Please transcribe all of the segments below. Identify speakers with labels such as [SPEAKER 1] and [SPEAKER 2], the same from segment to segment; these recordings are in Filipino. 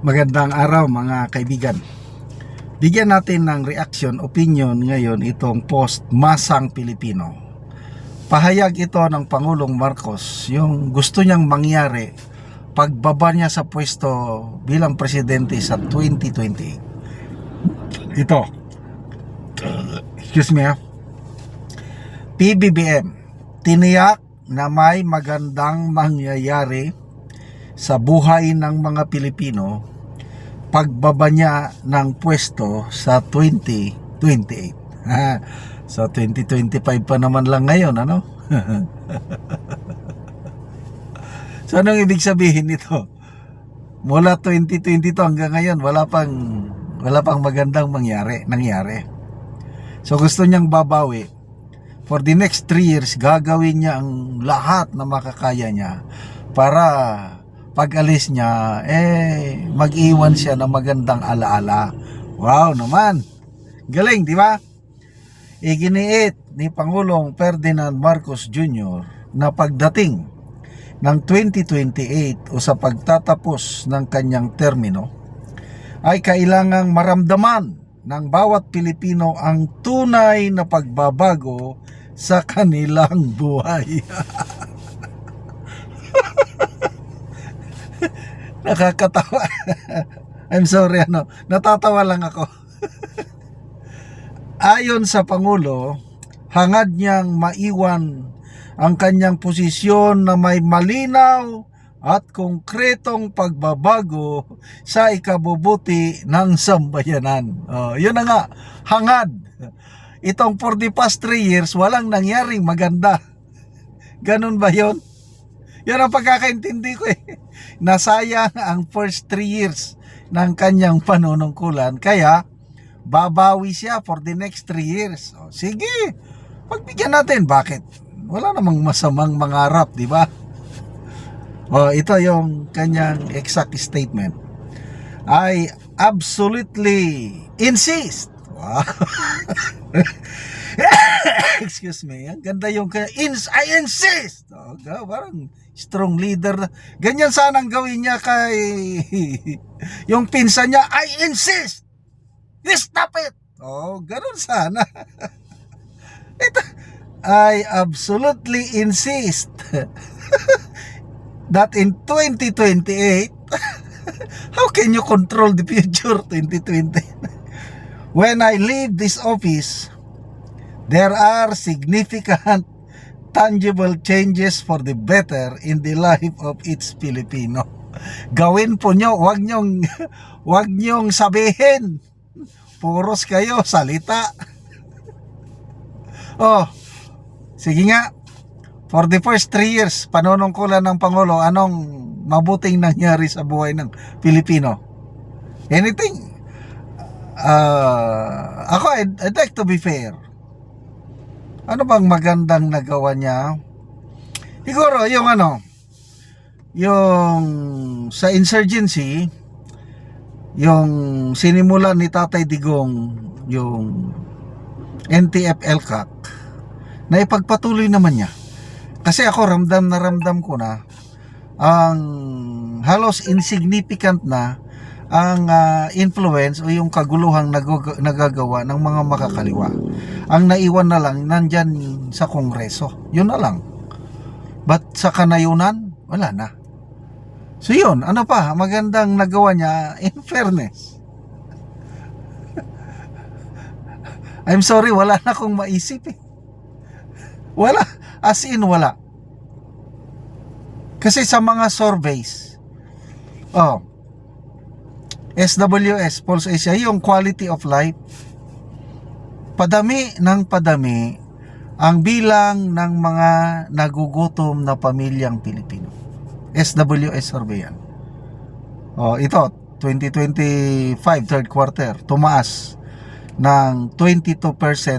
[SPEAKER 1] Magandang araw mga kaibigan. Bigyan natin ng reaction, opinion ngayon itong post Masang Pilipino. Pahayag ito ng Pangulong Marcos yung gusto niyang mangyari pagbaba niya sa pwesto bilang presidente sa 2028. Ito. Excuse me ah. PBBM, tiniyak na may magandang mangyayari sa buhay ng mga Pilipino pagbaba niya ng pwesto sa 2028. Ah, so 2025 pa naman lang ngayon, ano? so anong ibig sabihin nito? Mula 2022 hanggang ngayon, wala pang wala pang magandang mangyari, nangyari. So gusto niyang babawi. For the next 3 years, gagawin niya ang lahat na makakaya niya para pag alis niya, eh, mag-iwan siya ng magandang alaala. Wow naman! Galing, di ba? Iginiit ni Pangulong Ferdinand Marcos Jr. na pagdating ng 2028 o sa pagtatapos ng kanyang termino, ay kailangang maramdaman ng bawat Pilipino ang tunay na pagbabago sa kanilang buhay. Nakakatawa. I'm sorry, ano, natatawa lang ako. Ayon sa Pangulo, hangad niyang maiwan ang kanyang posisyon na may malinaw at konkretong pagbabago sa ikabubuti ng sambayanan. Oh, yun na nga, hangad. Itong for the past 3 years, walang nangyaring maganda. Ganun ba yun? Yan ang pagkakaintindi ko eh. Nasayang ang first 3 years ng kanyang panunungkulan. Kaya, babawi siya for the next 3 years. O, sige, pagbigyan natin. Bakit? Wala namang masamang mangarap, di ba? O, ito yung kanyang exact statement. I absolutely insist. Wow. Excuse me. Ang ganda yung kanya. Ins I insist. Oh, parang strong leader. Ganyan sanang gawin niya kay yung pinsan niya. I insist. You stop it. Oh, ganun sana. Ito, I absolutely insist that in 2028 how can you control the future 2020 when I leave this office there are significant tangible changes for the better in the life of each Filipino. Gawin po nyo, wag nyong, wag nyong sabihin. Puros kayo, salita. oh, sige nga. For the first three years, panunungkulan ng Pangulo, anong mabuting nangyari sa buhay ng Pilipino? Anything? Uh, ako, I'd, I'd like to be fair. Ano bang magandang nagawa niya? Siguro, yung ano, yung sa insurgency, yung sinimulan ni Tatay Digong, yung NTF LCAC, na ipagpatuloy naman niya. Kasi ako ramdam na ramdam ko na ang halos insignificant na ang ah, influence o yung kaguluhang nagag- nagagawa ng mga makakaliwa. Ang naiwan na lang nandyan sa kongreso. Yun na lang. But sa kanayunan, wala na. So yun, ano pa, magandang nagawa niya in fairness. I'm sorry, wala na akong maisip eh. Wala. As in, wala. Kasi sa mga surveys, oh, SWS, Pulse Asia, yung quality of life, padami ng padami ang bilang ng mga nagugutom na pamilyang Pilipino. SWS survey yan. Oh, ito, 2025 third quarter, tumaas ng 22%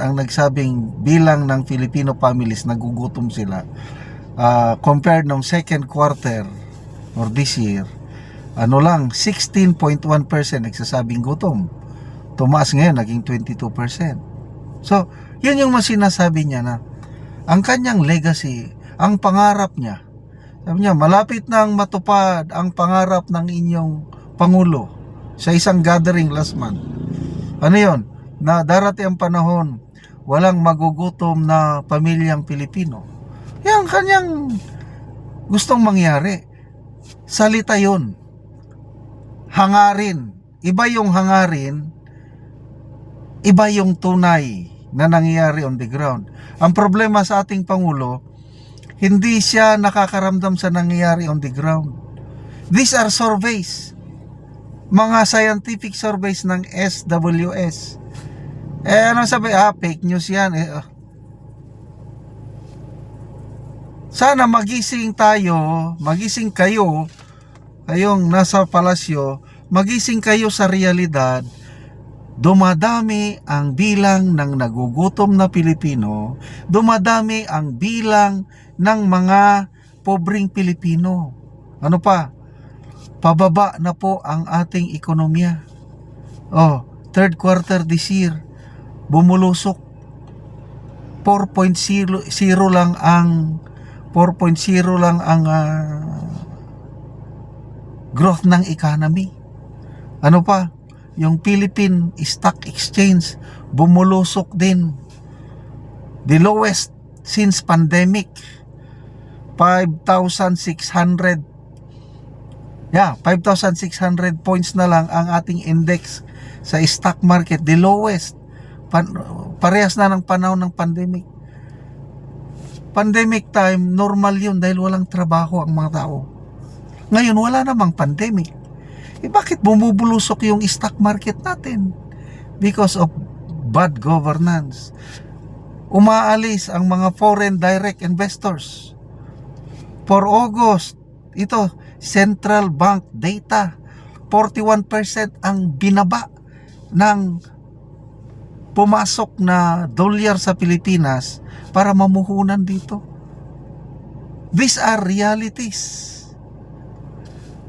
[SPEAKER 1] ang nagsabing bilang ng Filipino families nagugutom sila Ah, compared nung second quarter or this year ano lang 16.1% nagsasabing gutom tumaas ngayon naging 22% so yun yung mas sinasabi niya na ang kanyang legacy ang pangarap niya sabi niya malapit nang matupad ang pangarap ng inyong Pangulo sa isang gathering last month. Ano yon? Na darating ang panahon, walang magugutom na pamilyang Pilipino. Yan kanyang gustong mangyari. Salita yon. Hangarin. Iba yung hangarin, iba yung tunay na nangyayari on the ground. Ang problema sa ating Pangulo, hindi siya nakakaramdam sa nangyayari on the ground. These are surveys. Mga scientific surveys ng SWS. Eh, ano sabi? Ah, fake news yan. Eh, ah. Sana magising tayo, magising kayo, kayong nasa palasyo, magising kayo sa realidad, dumadami ang bilang ng nagugutom na Pilipino, dumadami ang bilang ng mga pobreng Pilipino. Ano pa? Pababa na po ang ating ekonomiya. Oh, third quarter this year, bumulusok. 4.0 lang ang 4.0 lang ang ah, growth ng economy. Ano pa? Yung Philippine Stock Exchange bumulusok din. The lowest since pandemic. 5,600 Yeah, 5,600 points na lang ang ating index sa stock market. The lowest. Pan- parehas na ng panahon ng pandemic. Pandemic time, normal yun dahil walang trabaho ang mga tao. Ngayon, wala namang pandemic. Eh bakit bumubulusok yung stock market natin? Because of bad governance. Umaalis ang mga foreign direct investors. For August, ito, central bank data, 41% ang binaba ng pumasok na dolyar sa Pilipinas para mamuhunan dito. These are realities.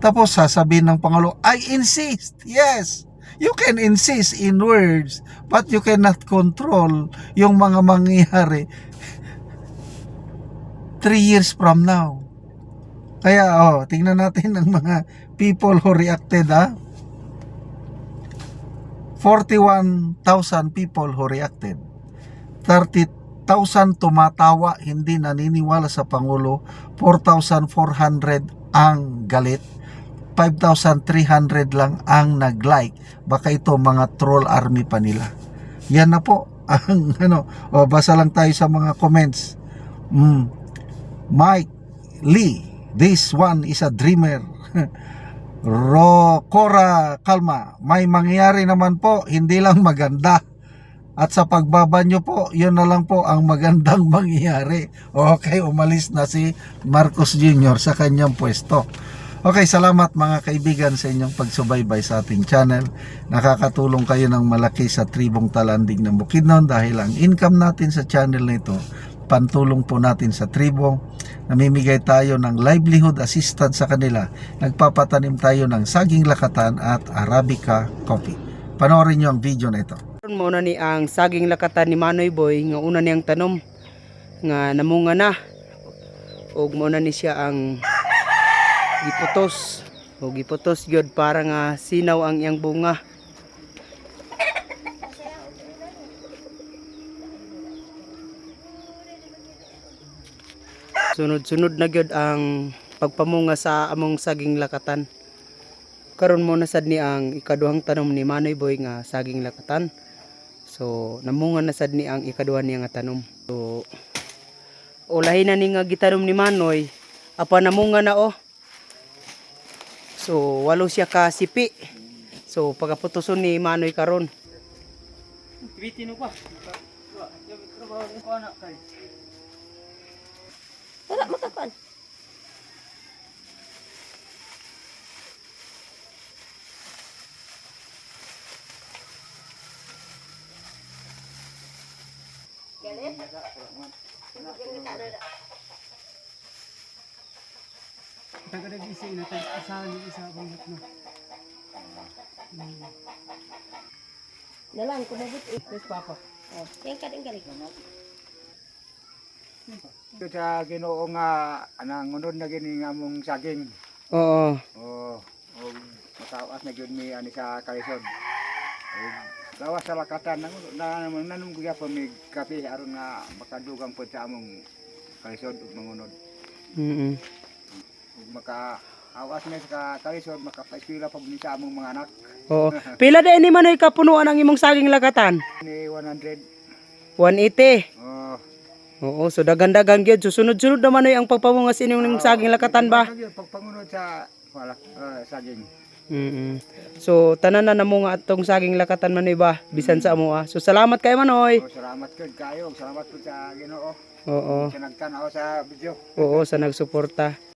[SPEAKER 1] Tapos sasabihin ng Pangulo, I insist. Yes, you can insist in words, but you cannot control yung mga mangyayari three years from now. Kaya, oh, tingnan natin ang mga people who reacted, ha? 41,000 people who reacted. 30,000 tumatawa, hindi naniniwala sa Pangulo. 4,400 ang galit. 5,300 lang ang nag-like. Baka ito mga troll army pa nila. Yan na po ang ano, o basa lang tayo sa mga comments. Mm. Mike Lee, this one is a dreamer. Ro Cora Kalma, may mangyayari naman po, hindi lang maganda. At sa pagbaba nyo po, yun na lang po ang magandang mangyayari. Okay, umalis na si Marcos Jr. sa kanyang pwesto. Okay, salamat mga kaibigan sa inyong pagsubaybay sa ating channel. Nakakatulong kayo ng malaki sa tribong talandig ng Bukidnon dahil ang income natin sa channel na ito, pantulong po natin sa tribo. Namimigay tayo ng livelihood assistance sa kanila. Nagpapatanim tayo ng saging lakatan at Arabica coffee. Panoorin nyo ang video na ito.
[SPEAKER 2] Karon mo na ni ang saging lakatan ni Manoy Boy nga una niyang tanom nga namunga na. ug mo na ni siya ang giputos. O giputos gyud para nga sinaw ang iyang bunga. Sunod-sunod na gyud ang pagpamunga sa among saging lakatan. Karon mo na sad ni ang ikaduhang tanom ni Manoy Boy nga saging lakatan. So, namunga na sad ni ang ikaduha niya nga tanom. So, ulahin na ni nga gitanom ni Manoy, apa namunga na oh. So, walo siya ka sipi. So, pagaputuson ni Manoy karon. Bitin pa.
[SPEAKER 3] Wala makakuan. Galit? Galit ano na?
[SPEAKER 2] Tagadagising na tayo asahan yung isa bangat na.
[SPEAKER 3] Dalang kumabot eh.
[SPEAKER 2] Yes, Papa.
[SPEAKER 3] Oh, yan ka din galit.
[SPEAKER 4] Ito sa Ginoo nga anang unod na gini nga mong saging.
[SPEAKER 2] Oo.
[SPEAKER 4] O o mataw awas na gyud mi ani sa kalisod. Ug Gawas sa lakatan nang na nanum ko pa mi kape aron nga makadugang pod sa among kalisod ug mangunod.
[SPEAKER 2] Mm.
[SPEAKER 4] Ug maka awas mi sa kalisod makapaeskwela pa mi sa among mga anak
[SPEAKER 2] Oo. Pila da ini manoy kapunuan ang imong saging lakatan?
[SPEAKER 4] ni 100.
[SPEAKER 2] 180.
[SPEAKER 4] Oh,
[SPEAKER 2] Oo, so dagan-dagan gyud. So sunod-sunod naman ay ang pagpamungas inyong ng saging lakatan ba?
[SPEAKER 4] Pagpangunod sa wala ah, saging.
[SPEAKER 2] Mm. So tanan na namo nga atong saging lakatan manoy ba bisan sa amo ah. So salamat kay manoy.
[SPEAKER 4] Oh, salamat kid kayo. Salamat po sa Ginoo.
[SPEAKER 2] Oo.
[SPEAKER 4] Sa nagtanaw sa video.
[SPEAKER 2] Oo, sa nagsuporta.